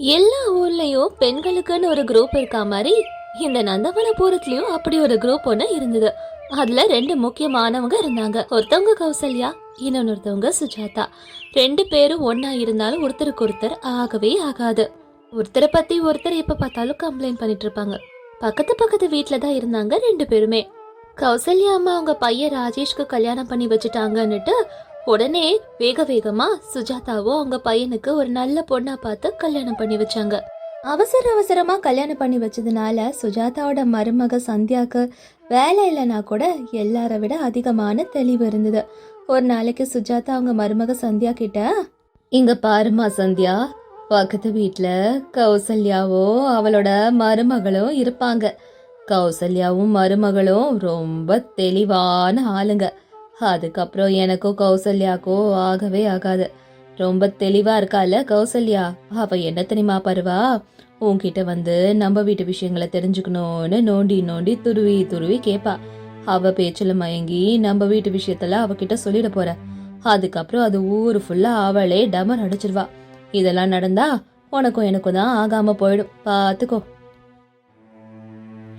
எல்லா ஊர்லயும் பெண்களுக்குன்னு ஒரு குரூப் இருக்கா மாதிரி இந்த நந்தவனபுரத்துலயும் அப்படி ஒரு குரூப் ஒன்று இருந்தது. அதுல ரெண்டு முக்கியமானவங்க இருந்தாங்க. ஒருத்தவங்க கௌசல்யா இன்னொருத்தவங்க சுஜாதா. ரெண்டு பேரும் ஒன்னா இருந்தாலும் ஒருத்தருக்கு ஒருத்தர் ஆகவே ஆகாது. ஒருத்தரை பத்தி ஒருத்தர் எப்ப பார்த்தாலும் கம்ப்ளைண்ட் பண்ணிட்டு இருப்பாங்க. பக்கத்து பக்கத்து வீட்ல தான் இருந்தாங்க ரெண்டு பேருமே. கௌசல்யா அம்மா அவங்க பையன் ராஜேஷ்க்கு கல்யாணம் பண்ணி வச்சுட்டாங்கன்னுட்டு உடனே வேக வேகமா சுஜாதாவும் அவங்க பையனுக்கு ஒரு நல்ல பொண்ணா பார்த்து கல்யாணம் பண்ணி வச்சாங்க. அவசர அவசரமா கல்யாணம் பண்ணி வச்சதுனால சுஜாதாவோட மருமக சந்தியாக்கு வேலை இல்லைனா கூட எல்லார விட அதிகமான தெளிவு இருந்தது. ஒரு நாளைக்கு சுஜாதா அவங்க மருமக சந்தியா கிட்ட இங்க பாருமா சந்தியா பக்கத்து வீட்டில் கௌசல்யாவோ அவளோட மருமகளும் இருப்பாங்க. கௌசல்யாவும் மருமகளும் ரொம்ப தெளிவான ஆளுங்க. அதுக்கப்புறம் எனக்கும் கௌசல்யாக்கோ ஆகவே ஆகாது. ரொம்ப தெளிவா இருக்கால கௌசல்யா? அவ என்ன தெரியுமா பருவா? உன்கிட்ட வந்து நம்ம வீட்டு விஷயங்களை தெரிஞ்சுக்கணும்னு நோண்டி நோண்டி துருவி துருவி கேப்பா. அவ பேச்சுல மயங்கி நம்ம வீட்டு விஷயத்துல அவகிட்ட சொல்லிட போற. அதுக்கப்புறம் அது ஊர் ஃபுல்லா அவளே டமர் அடிச்சிருவா. இதெல்லாம் நடந்தா உனக்கும் எனக்கும் தான் ஆகாம போயிடும். பாத்துக்கோ.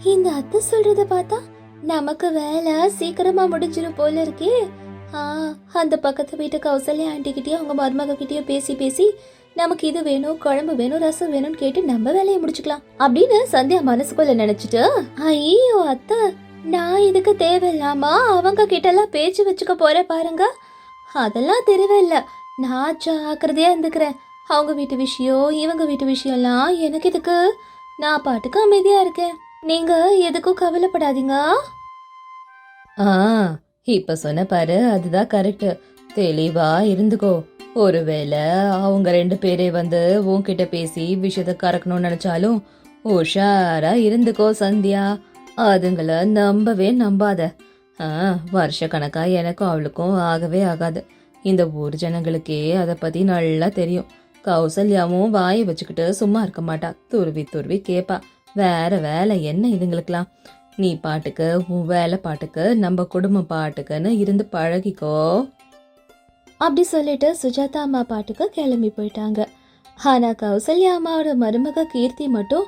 இந்த அத்தை சொல்றத பார்த்தா நமக்கு வேலை சீக்கிரமா முடிஞ்சிடும் போல இருக்கே. ஆ அந்த பக்கத்து வீட்டு கௌசல்யா ஆண்டி அவங்க மருமக பேசி பேசி நமக்கு இது வேணும் குழம்பு வேணும் ரசம் வேணும்னு கேட்டு நம்ம வேலையை முடிச்சுக்கலாம் அப்படின்னு சந்தியா மனசுக்குள்ள நினைச்சிட்டு ஐயோ அத்தை நான் இதுக்கு தேவையில்லாமா அவங்க கிட்ட எல்லாம் பேச்சு வச்சுக்க போறேன் பாருங்க. அதெல்லாம் தேவையில்ல நான் ஜாக்கிரதையா இருந்துக்கிறேன். அவங்க வீட்டு விஷயம் இவங்க வீட்டு விஷயம்லாம் எனக்கு இதுக்கு நான் பாட்டுக்கு அமைதியா இருக்கேன். நீங்க எதுக்கும் கவலைப்படாதீங்க. ஆ இப்ப சொன்ன பாரு அதுதான் கரெக்ட். தெளிவா இருந்துக்கோ. ஒருவேளை அவங்க ரெண்டு பேரே வந்து உன்கிட்ட பேசி விஷயத்த கறக்கணும்னு நினைச்சாலும் உஷாரா இருந்துக்கோ சந்தியா. அதுங்கள நம்பவே நம்பாத. ஆ வருஷ கணக்கா எனக்கும் அவளுக்கும் ஆகவே ஆகாது. இந்த ஊர் ஜனங்களுக்கே அதை பத்தி நல்லா தெரியும். கௌசல்யாவும் வாயை வச்சுக்கிட்டு சும்மா இருக்க மாட்டா. துருவி துருவி கேப்பா. வேற வேலை என்ன இதுங்களுக்கெல்லாம்? நீ பாட்டுக்கு உன் வேலை பாட்டுக்கு நம்ம குடும்பம் பாட்டுக்குன்னு இருந்து பழகிக்கோ. அப்படி சொல்லிட்டு சுஜாதா அம்மா பாட்டுக்கு கிளம்பி போயிட்டாங்க. ஆனா கௌசல்யா அம்மாவோட மருமக கீர்த்தி மட்டும்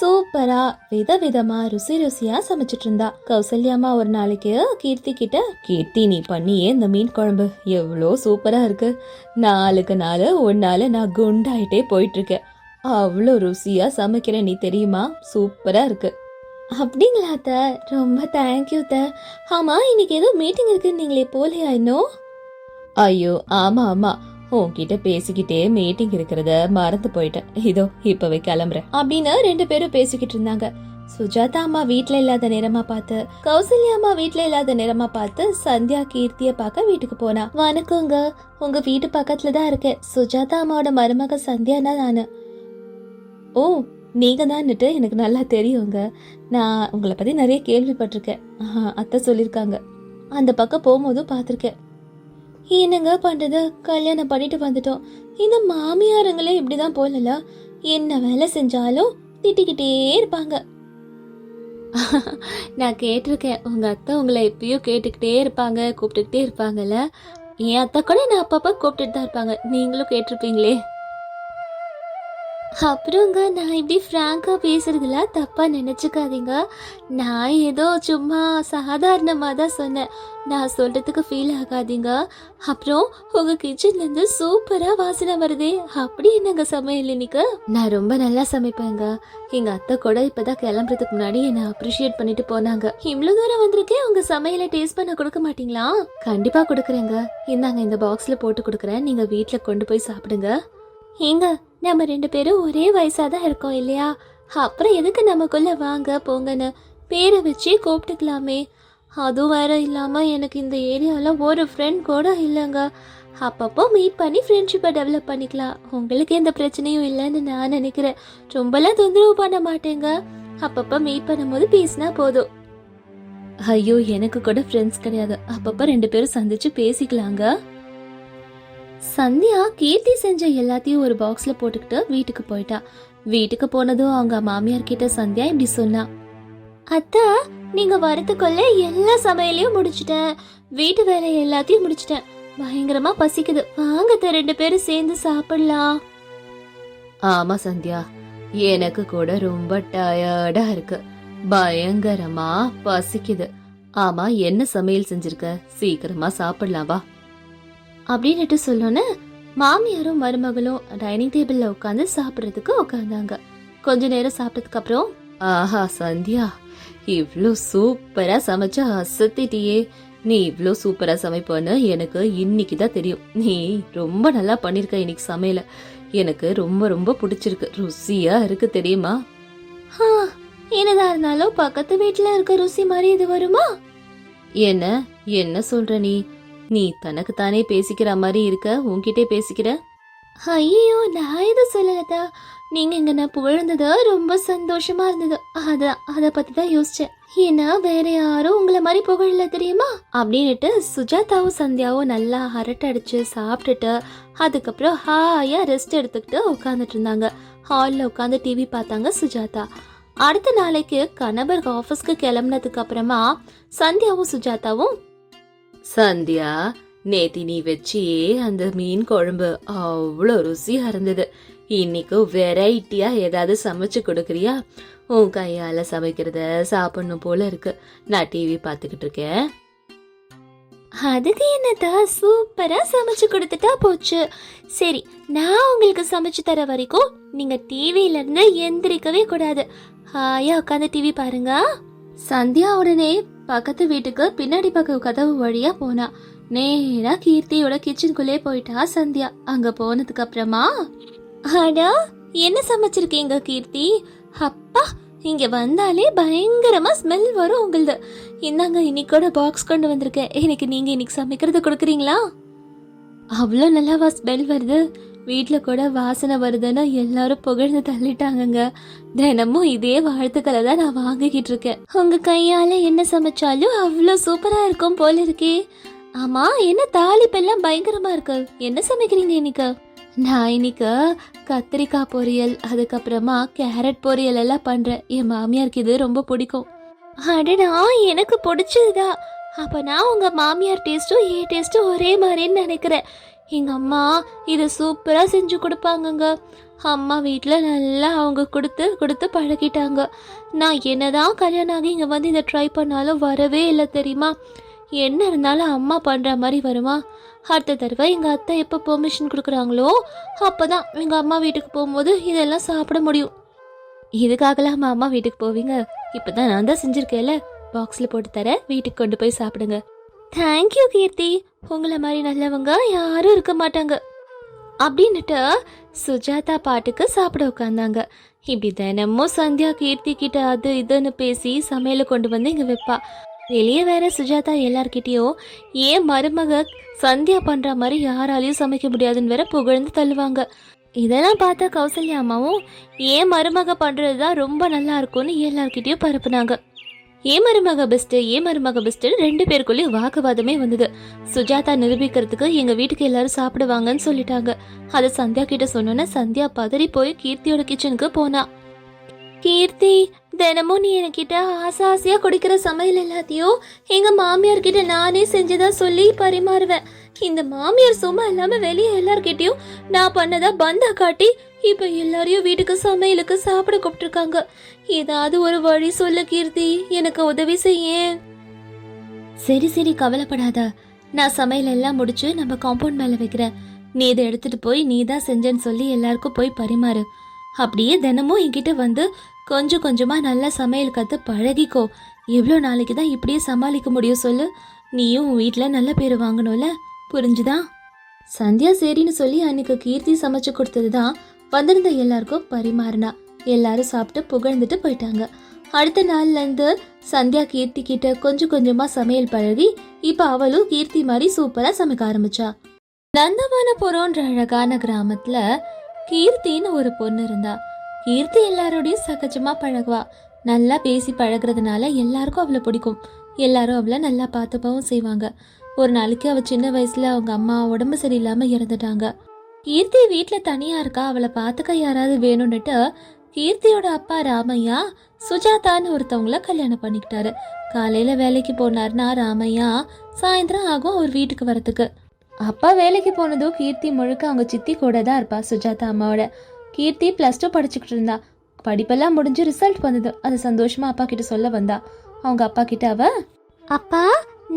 சூப்பரா விதவிதமா ருசி ருசியா சமைச்சிட்டு இருந்தா. கௌசல்யா அம்மா ஒரு நாளைக்கு கீர்த்தி கிட்ட கீர்த்தி நீ பண்ணியே இந்த மீன் குழம்பு. எவ்வளோ சூப்பரா இருக்கு. நாளுக்கு நாள் ஒன்னால நான் குண்டாயிட்டே போயிட்டு இருக்கேன். அவ்வளோ ருசியாக சமைக்கிறேன் நீ தெரியுமா? சூப்பராக இருக்கு. அப்படிங்களா அத்த? ரொம்ப தேங்க்யூ த ஆமாம் இன்னைக்கு ஏதோ மீட்டிங் இருக்குன்னு நீங்களே போலையா இன்னும் ஐயோ ஆமாம் ஆமாம் உன்கிட்ட பேசிக்கிட்டே மீட்டிங் இருக்கிறத மறந்து போயிட்டேன். இதோ இப்பவே கிளம்புறேன். அப்படின்னு ரெண்டு பேரும் பேசிக்கிட்டு இருந்தாங்க. சுஜாதா அம்மா வீட்டில் இல்லாத நேரமா பார்த்து கௌசல்யா அம்மா வீட்டில் இல்லாத நேரமா பார்த்து சந்தியா கீர்த்திய பார்க்க வீட்டுக்கு போனா. வணக்கங்க. உங்க வீட்டு பக்கத்துல தான் இருக்கேன். சுஜாதா அம்மாவோட மருமக சந்தியானா நானு. ஓ நீங்கள் தான்னுட்டு எனக்கு நல்லா தெரியுங்க. நான் உங்களை பற்றி நிறைய கேள்விப்பட்டிருக்கேன். அத்தை சொல்லியிருக்காங்க. அந்த பக்கம் போகும்போதும் பார்த்துருக்கேன். என்னங்க பண்ணுறது கல்யாணம் பண்ணிட்டு வந்துட்டோம். இந்த மாமியாருங்களே இப்படிதான் போகல என்ன வேலை செஞ்சாலும் திட்டிக்கிட்டே இருப்பாங்க. நான் கேட்டிருக்கேன். உங்கள் அத்தை உங்களை எப்பயும் கேட்டுக்கிட்டே இருப்பாங்க கூப்பிட்டுக்கிட்டே இருப்பாங்கல்ல. என் அத்தை கூட நான் அப்பப்போ கூப்பிட்டுட்டு தான் இருப்பாங்க. நீங்களும் கேட்டிருப்பீங்களே. அப்புறங்க நான் இப்படி ஃப்ராங்காக பேசுறதுல தப்பாக நினச்சிக்காதீங்க. நான் ஏதோ சும்மா சாதாரணமாக தான் சொன்னேன். நான் சொல்கிறதுக்கு ஃபீல் ஆகாதீங்க. அப்புறம் உங்கள் கிச்சன்லேருந்து சூப்பராக வாசனை வருதே. அப்படி என்னங்க சமையல் இன்னைக்கு? நான் ரொம்ப நல்லா சமைப்பேங்க. எங்கள் அத்தை கூட இப்போ தான் கிளம்புறதுக்கு முன்னாடி என்னை அப்ரிஷியேட் பண்ணிட்டு போனாங்க. இவ்வளோ தூரம் வந்திருக்கேன் உங்கள் சமையலை டேஸ்ட் பண்ண கொடுக்க மாட்டீங்களா? கண்டிப்பாக கொடுக்குறேங்க. இந்தாங்க இந்த பாக்ஸில் போட்டு கொடுக்குறேன். நீங்கள் வீட்டில் கொண்டு போய் சாப்பிடுங்க. ஏங்க நம்ம ரெண்டு பேரும் ஒரே வயசாக தான் இருக்கோம் இல்லையா? அப்புறம் எதுக்கு நமக்குள்ளே வாங்க போங்கன்னு பேரை வச்சு கூப்பிட்டுக்கலாமே. அதுவும் வேற இல்லாமல் எனக்கு இந்த ஏரியாவில் ஒரு ஃப்ரெண்ட் கூட இல்லைங்க. அப்பப்போ மீட் பண்ணி ஃப்ரெண்ட்ஷிப்பை டெவலப் பண்ணிக்கலாம். உங்களுக்கு எந்த பிரச்சனையும் இல்லைன்னு நான் நினைக்கிறேன். ரொம்பலாம் தொந்தரவு பண்ண மாட்டேங்க. அப்பப்போ மீட் பண்ணும்போது பேசினா போதும். ஐயோ எனக்கு கூட ஃப்ரெண்ட்ஸ் கிடையாது. அப்பப்போ ரெண்டு பேரும் சந்திச்சு பேசிக்கலாங்க. சந்தியா கீர்த்தி செஞ்ச எல்லாத்தையும் ஒரு பாக்ஸ்ல போட்டுக்கிட்டு வீட்டுக்கு போயிட்டா. வீட்டுக்கு போனதும் அவங்க மாமியார் கிட்ட சந்தியா இப்படி சொன்னா. அத்தா நீங்க வரத்துக்குள்ள எல்லா சமையலையும் முடிச்சிட்டேன். வீட்டு வேலை எல்லாத்தையும் முடிச்சிட்டேன். பயங்கரமா பசிக்குது. வாங்கத்த ரெண்டு பேரும் சேர்ந்து சாப்பிடலாம். ஆமா சந்தியா எனக்கு கூட ரொம்ப டயர்டா இருக்கு. பயங்கரமா பசிக்குது. ஆமா என்ன சமையல் செஞ்சிருக்க? சீக்கிரமா சாப்பிடலாம் வா. அப்படின்னுட்டு சொல்லோன்னு மாமியாரும் மருமகளும் டைனிங் டேபிள்ல உட்காந்து சாப்பிட்றதுக்கு உட்காந்தாங்க கொஞ்ச நேரம் சாப்பிட்டதுக்கு அப்புறம் ஆஹா சந்தியா இவ்வளோ சூப்பரா சமைச்ச அசத்திட்டியே. நீ இவ்வளோ சூப்பரா சமைப்பன்னு எனக்கு இன்னைக்கு தான் தெரியும். நீ ரொம்ப நல்லா பண்ணிருக்க இன்னைக்கு சமையல. எனக்கு ரொம்ப ரொம்ப பிடிச்சிருக்கு. ருசியா இருக்கு தெரியுமா? என்னதா இருந்தாலும் பக்கத்து வீட்டுல இருக்க ருசி மாதிரி இது வருமா? என்ன என்ன சொல்ற நீ? நீ தனக்கு தானே பேசிக்கிற மாதிரி இருக்க? உன்கிட்டே பேசிக்கிற? ஐயோ நான் எதுவும் சொல்லலதா? நீங்க இங்க நான் புகழ்ந்தது ரொம்ப சந்தோஷமா இருந்தது. அத அத பத்தி தான் யோசிச்சேன். ஏன்னா வேற யாரும் உங்களை மாதிரி புகழல தெரியுமா? அப்படின்னுட்டு சுஜாதாவும் சந்தியாவும் நல்லா அரட்டை அடிச்சு சாப்பிட்டுட்டு அதுக்கப்புறம் ஹாயா ரெஸ்ட் எடுத்துக்கிட்டு உட்காந்துட்டு இருந்தாங்க. ஹாலில் உட்காந்து டிவி பார்த்தாங்க சுஜாதா. அடுத்த நாளைக்கு கணவர் ஆஃபீஸ்க்கு கிளம்புனதுக்கு அப்புறமா சந்தியாவும் சுஜாதாவும் சந்தியா நேத்தி நீ வச்சியே அந்த மீன் குழம்பு. அவ்வளோ ருசியா இருந்தது இன்னைக்கு வெரைட்டியா ஏதாவது சமைச்சு கொடுக்குறியா? உன் கையால சமைக்கிறத சாப்பிடணும் போல இருக்கு. நான் டிவி பார்த்துக்கிட்டு இருக்கேன். அதுக்கு என்னதா சூப்பரா சமைச்சு கொடுத்துட்டா போச்சு. சரி நான் உங்களுக்கு சமைச்சு தர வரைக்கும் நீங்க டிவில இருந்து எந்திரிக்கவே கூடாது. ஹாயா உட்காந்து டிவி பாருங்க. சந்தியா உடனே பக்கத்து வீட்டுக்கு பின்னாடி பக்கம் கதவு வழியா போனா. நேரா கீர்த்தியோட கிச்சனுக்குள்ளே போயிட்டா சந்தியா. அங்க போனதுக்கு அப்புறமா அடா என்ன சமைச்சிருக்கீங்க கீர்த்தி? அப்பா இங்க வந்தாலே பயங்கரமா ஸ்மெல் வரும் உங்களது. இந்தாங்க இன்னைக்கோட பாக்ஸ் கொண்டு வந்திருக்கேன். எனக்கு நீங்க இன்னைக்கு சமைக்கிறது கொடுக்குறீங்களா? அவ்வளோ நல்லாவா ஸ்மெல் வருது. வீட்டில் கூட வாசனை வருதுன்னு எல்லாரும் புகழ்ந்து தள்ளிட்டாங்கங்க. தினமும் இதே வாழ்த்துக்களை தான் நான் வாங்கிக்கிட்டு இருக்கேன். உங்க கையால என்ன சமைச்சாலும் அவ்வளோ சூப்பரா இருக்கும் போல இருக்கே. ஆமா என்ன தாளிப்பெல்லாம் பயங்கரமா இருக்கு. என்ன சமைக்கிறீங்க இன்னைக்கு? நான் இன்னைக்கு கத்திரிக்காய் பொரியல் அதுக்கப்புறமா கேரட் பொரியல் எல்லாம் பண்றேன். என் மாமியாருக்கு இது ரொம்ப பிடிக்கும். அடடா எனக்கு பிடிச்சதுதான். அப்ப நான் உங்க மாமியார் டேஸ்ட்டும் ஏ டேஸ்ட்டும் ஒரே மாதிரின்னு நினைக்கிறேன். எங்க அம்மா இதை சூப்பரா செஞ்சு கொடுப்பாங்கங்க. அம்மா வீட்டில் நல்லா அவங்க கொடுத்து கொடுத்து பழகிட்டாங்க. நான் என்னதான் கல்யாணம் ஆகி இங்கே வந்து இதை ட்ரை பண்ணாலும் வரவே இல்லை தெரியுமா? என்ன இருந்தாலும் அம்மா பண்ணுற மாதிரி வருமா? அடுத்த தடவை எங்கள் அத்தை எப்போ பெர்மிஷன் கொடுக்குறாங்களோ அப்போ தான் எங்கள் அம்மா வீட்டுக்கு போகும்போது இதெல்லாம் சாப்பிட முடியும். இதுக்காகலாம் அம்மா வீட்டுக்கு போவீங்க. இப்போ தான் நான் தான் செஞ்சுருக்கேன்ல. பாக்ஸில் போட்டு தரேன். வீட்டுக்கு கொண்டு போய் சாப்பிடுங்க. Thank you Keerthi. உங்களை மாதிரி நல்லவங்க யாரும் இருக்க மாட்டாங்க. அப்படின்னுட்டு சுஜாதா பாட்டுக்கு சாப்பிட உட்காந்தாங்க இப்படி தினமும் சந்தியா கீர்த்தி கிட்ட அது இதுன்னு பேசி சமையலை கொண்டு வந்து இங்கே வைப்பா. வெளியே வேற சுஜாதா எல்லார்கிட்டயும் ஏன் மருமக சந்தியா பண்ற மாதிரி யாராலையும் சமைக்க முடியாதுன்னு வேற புகழ்ந்து தள்ளுவாங்க. இதெல்லாம் பார்த்தா கௌசல்யா அம்மாவும் ஏன் மருமக பண்ணுறது தான் ரொம்ப நல்லா இருக்கும்னு எல்லார்கிட்டயும் பரப்புனாங்க. ஏன் மருமக பெஸ்ட் ஏ மருமக பெஸ்ட் ரெண்டு பேருக்குள்ளேயும் வாக்குவாதமே வந்தது. சுஜாதா நிரூபிக்கிறதுக்கு எங்க வீட்டுக்கு எல்லாரும் சாப்பிடுவாங்கன்னு சொல்லிட்டாங்க. அதை சந்தியா கிட்ட சொன்னோன்னே சந்தியா பதறி போய் கீர்த்தியோட கிச்சனுக்கு போனா. கீர்த்தி தினமும் நீ என்கிட்ட ஆசை ஆசையா குடிக்கிற சமையல் எல்லாத்தையும் எங்க மாமியார் கிட்ட நானே செஞ்சதா சொல்லி பரிமாறுவேன். இந்த மாமியார் சும்மா இல்லாம வெளியே எல்லார்கிட்டயும் நான் பண்ணதா பந்தா காட்டி இப்ப எல்லாரையும் வீட்டுக்கு சமையலுக்கு சாப்பிட கூப்பிட்டுருக்காங்க. ஏதாவது ஒரு வழி சொல்ல கீர்த்தி. எனக்கு உதவி செய்ய. சரி சரி கவலைப்படாத. நான் சமையல் எல்லாம் முடிச்சு நம்ம காம்பவுண்ட் மேல வைக்கிறேன். நீ இதை எடுத்துட்டு போய் நீ தான் செஞ்சேன்னு சொல்லி எல்லாருக்கும் போய் பரிமாறு. அப்படியே தினமும் என்கிட்ட வந்து கொஞ்சம் கொஞ்சமா நல்லா சமையல் கத்து பழகிக்கோ. எவ்வளோ நாளைக்கு தான் இப்படியே சமாளிக்க முடியும் சொல்லு. நீயும் வீட்டில் நல்ல பேர் வாங்கணும்ல? புரிஞ்சுதா? சந்தியா சரின்னு சொல்லி அன்னைக்கு கீர்த்தி சமைச்சு கொடுத்தது தான் வந்திருந்த எல்லாருக்கும் பரிமாறினா. எல்லாரும் சாப்பிட்டு புகழ்ந்துட்டு போயிட்டாங்க. அடுத்த நாள்லேருந்து சந்தியா கீர்த்தி கிட்ட கொஞ்சம் கொஞ்சமாக சமையல் பழகி இப்போ அவளும் கீர்த்தி மாதிரி சூப்பராக சமைக்க ஆரம்பிச்சா. நந்தவனபுரம்ன்ற அழகான கிராமத்துல கீர்த்தின்னு ஒரு பொண்ணு இருந்தா. கீர்த்தி எல்லாரோடையும் சகஜமா பழகுவா. நல்லா பேசி பழகுறதுனால எல்லாருக்கும் அவளை பிடிக்கும். எல்லாரும் அவளை நல்லா பார்த்துப்பவும் செய்வாங்க. ஒரு நாளைக்கு அவ சின்ன வயசுல அவங்க அம்மா உடம்பு சரியில்லாம இறந்துட்டாங்க. கீர்த்தி வீட்டில் தனியா இருக்கா அவளை பார்த்துக்க யாராவது வேணும்னுட்டு கீர்த்தியோட அப்பா ராமையா சுஜாதான்னு ஒருத்தவங்கள கல்யாணம் பண்ணிக்கிட்டாரு. காலையில வேலைக்கு போனார்னா ராமையா சாயந்தரம் ஆகும் அவர் வீட்டுக்கு வரத்துக்கு அப்பா வேலைக்கு போனதும் கீர்த்தி முழுக்க அவங்க சித்தி கூட தான் இருப்பா சுஜாதா அம்மாவோட. கீர்த்தி ப்ளஸ் டூ படிச்சுக்கிட்டு இருந்தா. படிப்பெல்லாம் முடிஞ்சு ரிசல்ட் வந்தது. அது சந்தோஷமா அப்பா கிட்ட சொல்ல வந்தா. அவங்க அப்பா கிட்ட அவ அப்பா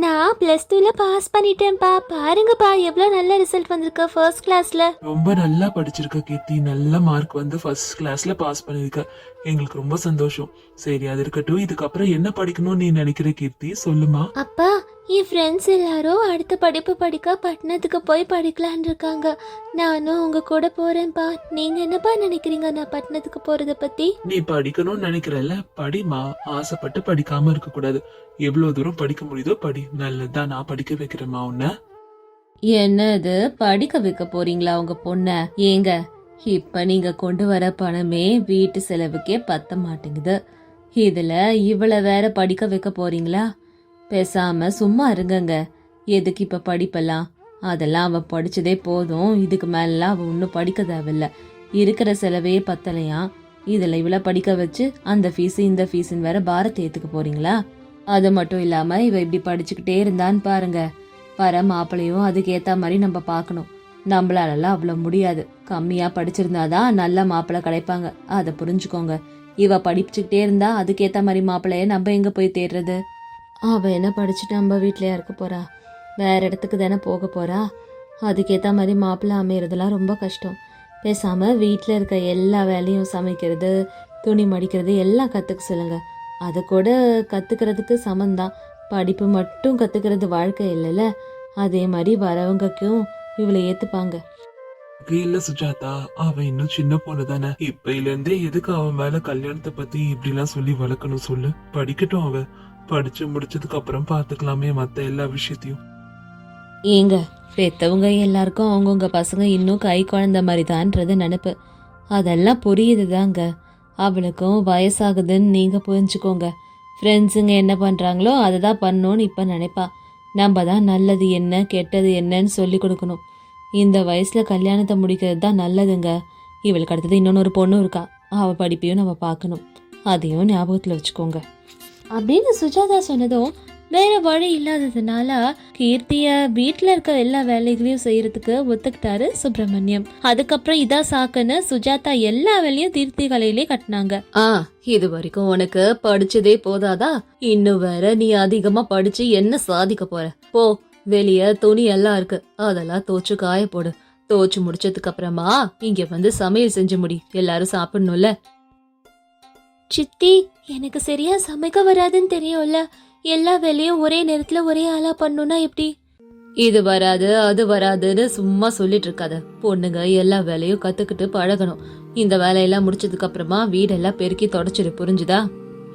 நான் ப்ளஸ் டூவில் பாஸ் பண்ணிட்டேன்ப்பா. பாருங்கப்பா எவ்வளோ நல்ல ரிசல்ட் வந்திருக்கு ஃபர்ஸ்ட் கிளாஸில் ரொம்ப நல்லா படிச்சிருக்க கீர்த்தி. நல்ல மார்க் வந்து ஃபர்ஸ்ட் கிளாஸ்ல பாஸ் பண்ணிருக்க. எங்களுக்கு ரொம்ப சந்தோஷம். சரி அது இருக்கட்டும். இதுக்கப்புறம் என்ன படிக்கணும்னு நீ நினைக்கிற கீர்த்தி? சொல்லுமா? அப்பா என் ஃப்ரெண்ட்ஸ் எல்லாரும் அடுத்த படிப்பு படிக்க பட்டணத்துக்கு போய் படிக்கலான் இருக்காங்க. நானும் உங்க கூட போறேன்ப்பா நீங்க என்னப்பா நினைக்கிறீங்க நான் பட்டணத்துக்கு போறத பத்தி? நீ படிக்கணும்னு நினைக்கிறல்ல படிமா ஆசைப்பட்டு படிக்காம இருக்க கூடாது எவ்வளவு தூரம் படிக்க முடியுதோ படி. நல்லதுதான் நான் படிக்க வைக்கிறேம்மா உன்ன. என்னது? படிக்க வைக்க போறீங்களா உங்க பொண்ண? ஏங்க இப்ப நீங்க கொண்டு வர பணமே வீட்டு செலவுக்கே பத்த மாட்டேங்குது. இதுல இவள வேற படிக்க வைக்க போறீங்களா? பேசாம சும்மா இருங்கங்க. எதுக்கு இப்ப படிப்பெல்லாம்? அதெல்லாம் அவ படிச்சதே போதும். இதுக்கு மேலாம் அவ ஒன்றும் படிக்க தேவையில்ல. இருக்கிற செலவே பத்தலையா? இதுல இவள படிக்க வச்சு அந்த ஃபீஸ் இந்த ஃபீஸ்ன்னு வேற பாரத்தை ஏத்துக்க போறீங்களா? அது மட்டும் இல்லாம இவ இப்படி படிச்சுக்கிட்டே இருந்தான்னு பாருங்க. வர மாப்பிளையும் அதுக்கேத்த மாதிரி நம்ம பார்க்கணும். நம்மளாலலாம் அவ்வளோ முடியாது. கம்மியா படிச்சிருந்தாதான் நல்ல மாப்பிள்ளை கிடைப்பாங்க. அதை புரிஞ்சுக்கோங்க. இவ படிச்சுக்கிட்டே இருந்தா அதுக்கேத்த மாதிரி மாப்பிள்ளைய நம்ம எங்க போய் தேடுறது? அவள் என்ன படிச்சுட்டு நம்ம வீட்லயா இருக்க போறா? வேற இடத்துக்கு தானே போக போறா? அதுக்கேற்ற மாதிரி மாப்பிள்ளை அமையிறதுலாம் ரொம்ப கஷ்டம். பேசாமல் வீட்டில் இருக்க எல்லா வேலையும் சமைக்கிறது துணி மடிக்கிறது எல்லாம் கற்றுக்க சொல்லுங்க. அது கூட கற்றுக்கிறதுக்கு சமந்தான். படிப்பு மட்டும் கற்றுக்கிறது வாழ்க்கை இல்லைல்ல? அதே மாதிரி வரவங்களுக்கும் இவளை ஏற்றுப்பாங்க இல்ல சுஜாதா. அவன் இன்னும் சின்ன பொண்ணு தானே. இப்ப இருந்தே எதுக்கு அவன் மேல கல்யாணத்தை பத்தி இப்படி எல்லாம் சொல்லி வளர்க்கணும் சொல்லு? படிக்கட்டும் அவன் படிச்சு முடிச்சதுக்கு அப்புறம் பாத்துக்கலாமே மத்த எல்லா விஷயத்தையும். ஏங்க பெத்தவங்க எல்லாருக்கும் அவங்கவுங்க பசங்க இன்னும் கை குழந்த மாதிரி தான்றது நினப்பு. அதெல்லாம் புரியுது தாங்க அவளுக்கும் வயசாகுதுன்னு நீங்கள் புரிஞ்சுக்கோங்க. ஃப்ரெண்ட்ஸுங்க என்ன பண்ணுறாங்களோ அதை தான் பண்ணோன்னு இப்போ நினைப்பா. நம்ம தான் நல்லது என்ன கெட்டது என்னன்னு சொல்லி கொடுக்கணும். இந்த வயசில் கல்யாணத்தை முடிக்கிறது தான் நல்லதுங்க. இவளுக்கு அடுத்தது இன்னொன்று ஒரு பொண்ணு இருக்கா. அவள் படிப்பையும் நம்ம பார்க்கணும். அதையும் ஞாபகத்தில் வச்சுக்கோங்க. அப்படின்னு சுஜாதா சொன்னதும் வேற வழி இல்லாததுனால கீர்த்திய வீட்டுல இருக்க எல்லா வேலைகளையும் செய்யறதுக்கு ஒத்துக்கிட்டாரு சுப்பிரமணியம். அதுக்கப்புறம் இதா சாக்குன்னு சுஜாதா எல்லா வேலையும் தீர்த்தி கலையிலே கட்டினாங்க. ஆ இது வரைக்கும் உனக்கு படிச்சதே போதாதா? இன்னும் வேற நீ அதிகமா படிச்சு என்ன சாதிக்க போற? போ வெளிய துணி எல்லாம் இருக்கு. அதெல்லாம் தோச்சு காய போடு. தோச்சு முடிச்சதுக்கு அப்புறமா இங்க வந்து சமையல் செஞ்சு முடி. எல்லாரும் சாப்பிடணும்ல? சித்தி எனக்கு சரியா சமைக்க வராதுன்னு தெரியும்ல. எல்லா வேலையும் ஒரே நேரத்துல ஒரே ஆளா பண்ணணும்னா எப்படி? இது வராது அது வராதுன்னு சும்மா சொல்லிட்டு இருக்காத பொண்ணுங்க எல்லா வேலையும் கத்துக்கிட்டு பழகணும். இந்த வேலையெல்லாம் முடிச்சதுக்கு அப்புறமா வீடெல்லாம் பெருக்கி தொடச்சிரு புரிஞ்சுதா?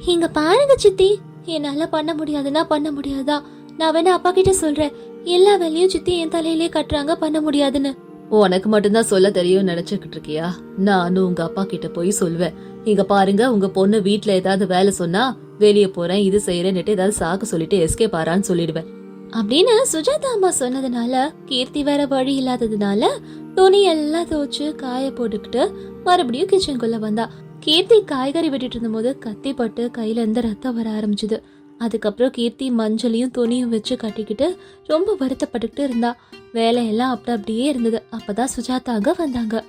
இங்க பாருங்க சித்தி என்னால பண்ண முடியாதுன்னா பண்ண முடியாதா? நான் வேணா அப்பா கிட்ட சொல்றேன். எல்லா வேலையும் சித்தி என் தலையிலே கட்டுறாங்க பண்ண முடியாதுன்னு. உனக்கு மட்டும்தான் சொல்ல தெரியும் நினைச்சுக்கிட்டு இருக்கியா? நானும் உங்க அப்பா கிட்ட போய் சொல்லுவேன் இங்க பாருங்க உங்க பொண்ணு வீட்டுல ஏதாவது வேலை சொன்னா வெளியே போறேன் இது செய்யறேன்னுட்டு ஏதாவது சாக்கு சொல்லிட்டு எஸ்கே பாரான்னு சொல்லிடுவேன். அப்படின்னு சுஜாதா அம்மா சொன்னதுனால கீர்த்தி வேற வழி இல்லாததுனால துணி எல்லாம் துவச்சு காய போட்டுக்கிட்டு மறுபடியும் கிச்சனுக்குள்ள வந்தா. கீர்த்தி காய்கறி வெட்டிட்டு இருந்தபோது கத்தி பட்டு கையில இருந்து ரத்தம் வர ஆரம்பிச்சுது. அதுக்கப்புறம் கீர்த்தி மஞ்சளையும் துணியும் வச்சு கட்டிக்கிட்டு ரொம்ப வருத்தப்பட்டுக்கிட்டு இருந்தா. வேலையெல்லாம் அப்படி அப்படியே இருந்தது. அப்பதான் சுஜாதா அங்க வந்தாங்க.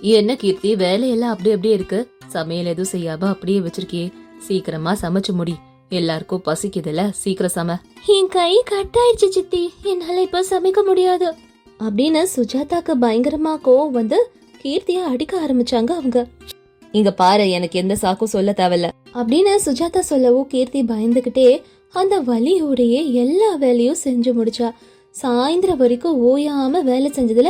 என்ன கீர்த்தி வேலையெல்லாம் அப்படி அப்படியே இருக்கு. சமையல் எதுவும் செய்யாம அப்படியே வச்சிருக்கியே. சீக்கிரமா சமைச்சு முடி. எல்லாருக்கும் பசிக்குதுல சீக்கிரம் சம. என் கை கட் ஆயிடுச்சு சித்தி. என்னால இப்ப சமைக்க முடியாது. அப்படின்னு சுஜாதாக்கு பயங்கரமா கோவம் வந்து கீர்த்திய அடிக்க ஆரம்பிச்சாங்க அவங்க. இங்க பாரு எனக்கு எந்த சாக்கும் சொல்ல தேவையில்ல. அப்படின்னு சுஜாதா சொல்லவும் கீர்த்தி பயந்துகிட்டே அந்த வலியோடையே எல்லா வேலையும் செஞ்சு முடிச்சா. சாயந்தரம் வரைக்கும் ஓயாம வேலை செஞ்சதுல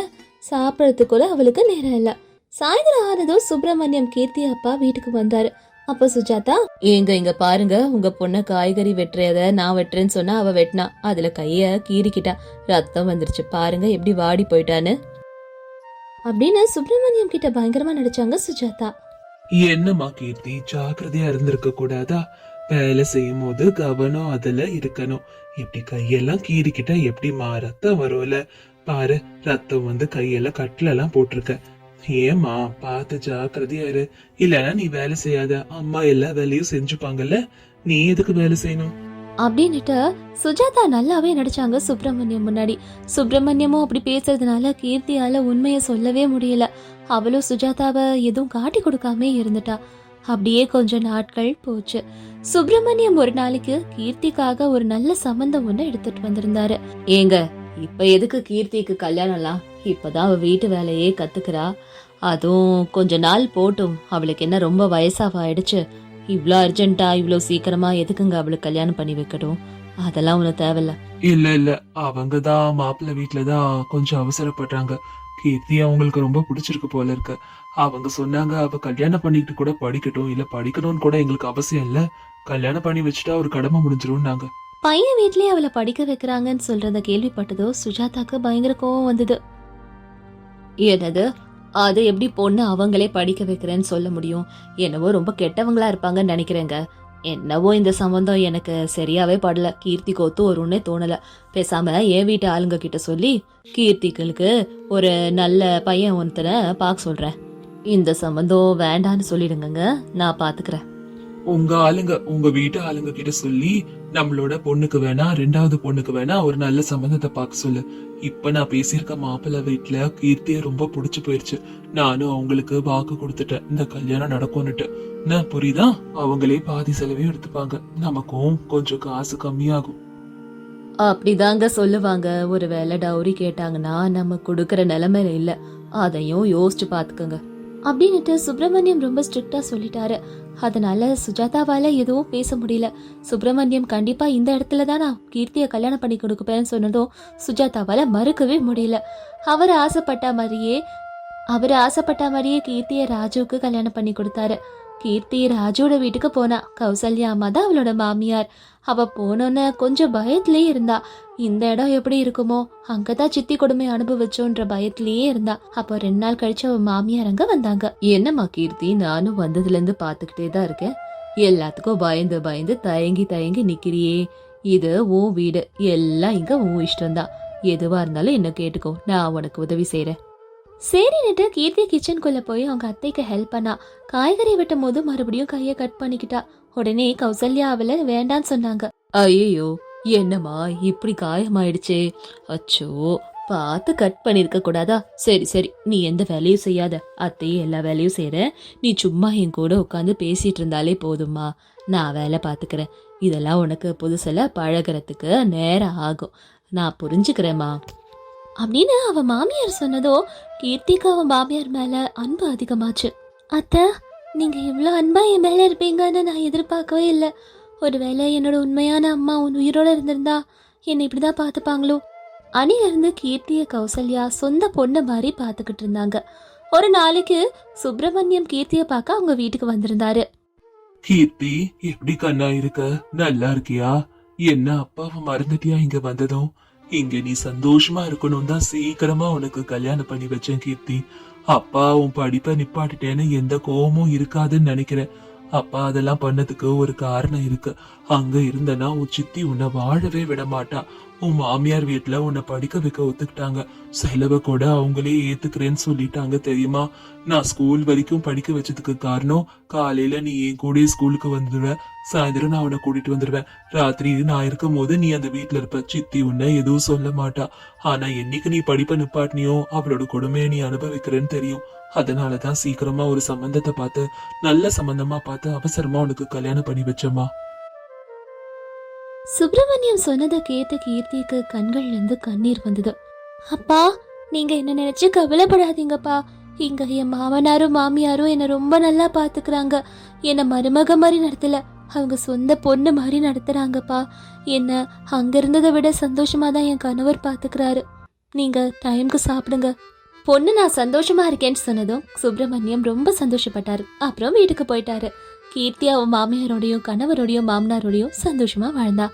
சாப்பிடறதுக்குள்ள அவளுக்கு நேரம் இல்ல. சாயந்தரம் ஆனதும் சுப்பிரமணியம் கீர்த்தி அப்பா வீட்டுக்கு வந்தாரு. அப்ப சுஜாதா ஏங்க இங்க பாருங்க உங்க பொண்ண காய்கறி வெட்டுறத நான் வெட்டுறேன்னு சொன்னா அவ வெட்டினா. அதுல கைய கீறிக்கிட்டா. ரத்தம் வந்துருச்சு பாருங்க எப்படி வாடி போயிட்டான்னு. அப்படின்னு சுப்பிரமணியம் கிட்ட பயங்கரமா நடிச்சாங்க சுஜாதா. என்னம்மா கீர்த்தி? ஜாக்கிரதையா இருந்திருக்க கூடாதா? வேலை செய்யும் போது கவனம் அதுல இருக்கணும். இப்படி கையெல்லாம் கீறிக்கிட்டா எப்படிம்மா ரத்தம் வரும்ல? பாரு ரத்தம் வந்து கையெல்லாம் கட்டுல எல்லாம் போட்டிருக்க. ஏம்மா பார்த்து ஜாக்கிரதையா இரு. இல்லனா நீ வேலை செய்யாத. அம்மா எல்லா வேலையும் செஞ்சுப்பாங்கல்ல? நீ எதுக்கு வேலை செய்யணும்? அப்படின்னுட்டு சுஜாதா நல்லாவே நடிச்சாங்க சுப்பிரமணியம் முன்னாடி. சுப்பிரமணியமும் அப்படி பேசுறதுனால கீர்த்தியால உண்மையை சொல்லவே முடியல. அவளும் சுஜாதாவை எதுவும் காட்டி கொடுக்காம இருந்துட்டா. அப்படியே கொஞ்ச நாட்கள் போச்சு. சுப்பிரமணியம் ஒரு நாளைக்கு கீர்த்திக்காக ஒரு நல்ல சம்பந்தம் ஒண்ணு எடுத்துட்டு வந்திருந்தாரு. ஏங்க இப்ப எதுக்கு கீர்த்திக்கு கல்யாணம்லாம்? இப்பதான் அவ வீட்டு வேலையே கத்துக்கிறா. அதுவும் கொஞ்ச நாள் போட்டும். அவளுக்கு என்ன ரொம்ப வயசாக ஆயிடுச்சு இவ்வளோ அர்ஜென்ட்டா இவ்வளோ சீக்கிரமா எதுக்குங்க அவளுக்கு கல்யாணம் பண்ணி வைக்கட்டும்? அதெல்லாம் உனக்கு தேவையில்ல. இல்ல இல்ல. அவங்க தான் மாப்பிள்ளை வீட்டுல தான் கொஞ்சம் அவசரப்படுறாங்க. கீர்த்தி அவங்களுக்கு ரொம்ப பிடிச்சிருக்கு போல இருக்கு. அவங்க சொன்னாங்க அவ கல்யாணம் பண்ணிக்கிட்டு கூட படிக்கட்டும் இல்ல படிக்கணும்னு கூட எங்களுக்கு அவசியம் இல்ல. கல்யாணம் பண்ணி வச்சுட்டா ஒரு கடமை முடிஞ்சிரும் நாங்க பையன் வீட்லயே அவளை படிக்க வைக்கிறாங்கன்னு சொல்றத கேள்விப்பட்டதோ சுஜாதாக்கு பயங்கர கோவம் வந்தது. என்னது? அது எப்படி பொண்ணு அவங்களே படிக்க வைக்கிறேன்னு சொல்ல முடியும்? என்னவோ ரொம்ப கெட்டவங்களா இருப்பாங்கன்னு நினைக்கிறேங்க. என்னவோ இந்த சம்பந்தம் எனக்கு சரியாவே படல. கீர்த்தி கோத்து ஒரு ஒன்றே தோணல. பேசாம என் வீட்டு ஆளுங்க கிட்ட சொல்லி கீர்த்திகளுக்கு ஒரு நல்ல பையன் ஒருத்தனை பார்க்க சொல்றேன். இந்த சம்பந்தம் வேண்டான்னு சொல்லிடுங்க நான் பாத்துக்கிறேன். உங்க ஆளுங்க உங்க வீட்டு ஆளுங்க கிட்ட சொல்லி நம்மளோட பொண்ணுக்கு வேணா ரெண்டாவது பொண்ணுக்கு வேணா ஒரு நல்ல சம்பந்தத்தை பார்க்க சொல்லு. இப்ப நான் பேசியிருக்க மாப்பிள்ளை வீட்டுல கீர்த்திய ரொம்ப பிடிச்சு போயிருச்சு. நானும் அவங்களுக்கு வாக்கு கொடுத்துட்டேன். இந்த கல்யாணம் நடக்கும்னுட்டு. என்ன புரியுதா? அவங்களே பாதி செலவையும் எடுத்துப்பாங்க. நமக்கும் கொஞ்சம் காசு கம்மியாகும். அப்படிதாங்க சொல்லுவாங்க. ஒருவேளை டவுரி கேட்டாங்கன்னா நம்ம கொடுக்கற நிலைமையில இல்ல. அதையும் யோசிச்சு பாத்துக்கோங்க அப்படின்னுட்டு சுப்பிரமணியம் ரொம்ப ஸ்ட்ரிக்டா சொல்லிட்டாரு. அதனால சுஜாதாவால எதுவும் பேச முடியல. சுப்பிரமணியம் கண்டிப்பா இந்த இடத்துல தான் நான் கீர்த்தியை கல்யாணம் பண்ணி கொடுப்பேன்னு சொன்னதும் சுஜாதாவால மறுக்கவே முடியல. அவர் ஆசைப்பட்ட மாதிரியே அவர் ஆசைப்பட்ட மாதிரியே கீர்த்தியை ராஜுவுக்கு கல்யாணம் பண்ணி கொடுத்தாரு. கீர்த்தி ராஜோட வீட்டுக்கு போனா. கௌசல்யா அம்மா தான் அவளோட மாமியார். அவ போனோன்னு கொஞ்சம் பயத்திலே இருந்தா. இந்த இடம் எப்படி இருக்குமோ அங்கதான் சித்தி கொடுமை அனுபவிச்சோன்ற பயத்திலேயே இருந்தா. அப்போ ரெண்டு நாள் கழிச்சு அவ மாமியார் அங்க வந்தாங்க. என்னம்மா கீர்த்தி நானும் வந்ததுல இருந்து பாத்துக்கிட்டே தான் இருக்கேன். எல்லாத்துக்கும் பயந்து பயந்து தயங்கி தயங்கி நிக்கிறியே. இது உன் வீடு. எல்லாம் இங்க உன் இஷ்டம்தான். எதுவா இருந்தாலும் என்ன கேட்டுக்கோ நான் உனக்கு உதவி செய்யறேன் சரின்னுட்டு கீர்த்தி கிச்சனுக்குள்ள போய் அவங்க அத்தைக்கு ஹெல்ப் பண்ணா. காய்கறி வெட்டும் போது மறுபடியும் கையை கட் பண்ணிக்கிட்டா. உடனே கௌசல்யா அவளை வேண்டான்னு சொன்னாங்க. ஐயோ என்னம்மா இப்படி காயமாயிடுச்சே. அச்சோ பார்த்து கட் பண்ணிருக்க கூடாதா? சரி சரி நீ எந்த வேலையும் செய்யாத. அத்தையே எல்லா வேலையும் செய்யற நீ சும்மா என் கூட உட்காந்து பேசிட்டு இருந்தாலே போதும்மா. நான் வேலை பார்த்துக்கிறேன். இதெல்லாம் உனக்கு புதுசில் பழகுறதுக்கு நேரம் ஆகும். நான் புரிஞ்சுக்கிறேம்மா. அப்படின்னு அவ மாமியார் சொன்னதோ கீர்த்திக்கு அவன் மாமியார் மேல அன்பு அதிகமாச்சு. அத்தை நீங்க இவ்வளோ அன்பா என் மேல இருப்பீங்கன்னு நான் எதிர்பார்க்கவே இல்லை. ஒருவேளை என்னோட உண்மையான அம்மா உன் உயிரோட இருந்திருந்தா என்னை இப்படிதான் பார்த்துப்பாங்களோ? அணிலிருந்து கீர்த்திய கௌசல்யா சொந்த பொண்ணு மாதிரி பார்த்துக்கிட்டு இருந்தாங்க. ஒரு நாளைக்கு சுப்பிரமணியம் கீர்த்திய பார்க்க அவங்க வீட்டுக்கு வந்திருந்தாரு. கீர்த்தி எப்படி கண்ணா இருக்க? நல்லா இருக்கியா? என்ன அப்பாவை மறந்துட்டியா இங்க வந்ததும்? இங்க நீ சந்தோஷமா இருக்கணும் தான் சீக்கிரமா உனக்கு கல்யாணம் பண்ணி வச்சேன் கீர்த்தி. அப்பா உன் படிப்பை நிப்பாட்டிட்டேன்னு எந்த கோபமும் இருக்காதுன்னு நினைக்கிறேன். அப்பா அதெல்லாம் பண்ணதுக்கு ஒரு காரணம் இருக்கு. அங்க இருந்தனா உன் சித்தி உன்னை வாழவே விட மாட்டா. உன் மாமியார் வீட்டுல உன்னை படிக்க வைக்க ஒத்துக்கிட்டாங்க. செலவை கூட அவங்களே ஏத்துக்கிறேன்னு சொல்லிட்டாங்க தெரியுமா? நான் ஸ்கூல் வரைக்கும் படிக்க வச்சதுக்கு காரணம் காலையில நீ என் கூட ஸ்கூலுக்கு வந்துடுவ. சாயந்தரம் நான் உன்னை கூட்டிட்டு வந்துடுவேன் ராத்திரி நான் இருக்கும் போது நீ அந்த வீட்ல இருப்ப. சித்தி உன்னை எதுவும் சொல்ல மாட்டா. ஆனா என்னைக்கு நீ படிப்பை நிப்பாட்டினியோ அவளோட கொடுமையை நீ அனுபவிக்கிறேன்னு தெரியும். அதனாலதான் சீக்கிரமா ஒரு சம்பந்தத்தை பார்த்து நல்ல சம்பந்தமா பார்த்து அவசரமா உனக்கு கல்யாணம் பண்ணி வச்சம்மா. சுப்பிரமணியம் சொன்னதை கேட்ட கீர்த்திக்கு கண்கள்ல இருந்து கண்ணீர் வந்தது. அப்பா நீங்க என்ன நினைச்சு கவலைப்படாதீங்கப்பா. இங்க என் மாமனாரும் மாமியாரும் என்ன ரொம்ப நல்லா பாத்துக்கிறாங்க என்ன மருமக மாதிரி நடத்தல. அவங்க சொந்த பொண்ணு மாதிரி நடத்துகிறாங்கப்பா என்ன அங்கே இருந்ததை விட சந்தோஷமாக தான் என் கணவர் பார்த்துக்கிறாரு நீங்கள் டைம்க்கு சாப்பிடுங்க. பொண்ணு நான் சந்தோஷமா இருக்கேன்னு சொன்னதும் சுப்பிரமணியம் ரொம்ப சந்தோஷப்பட்டாரு. அப்புறம் வீட்டுக்கு போயிட்டாரு. கீர்த்தி அவன் மாமியாரோடையும் கணவரோடையும் மாமனாரோடையும் சந்தோஷமா வாழ்ந்தா.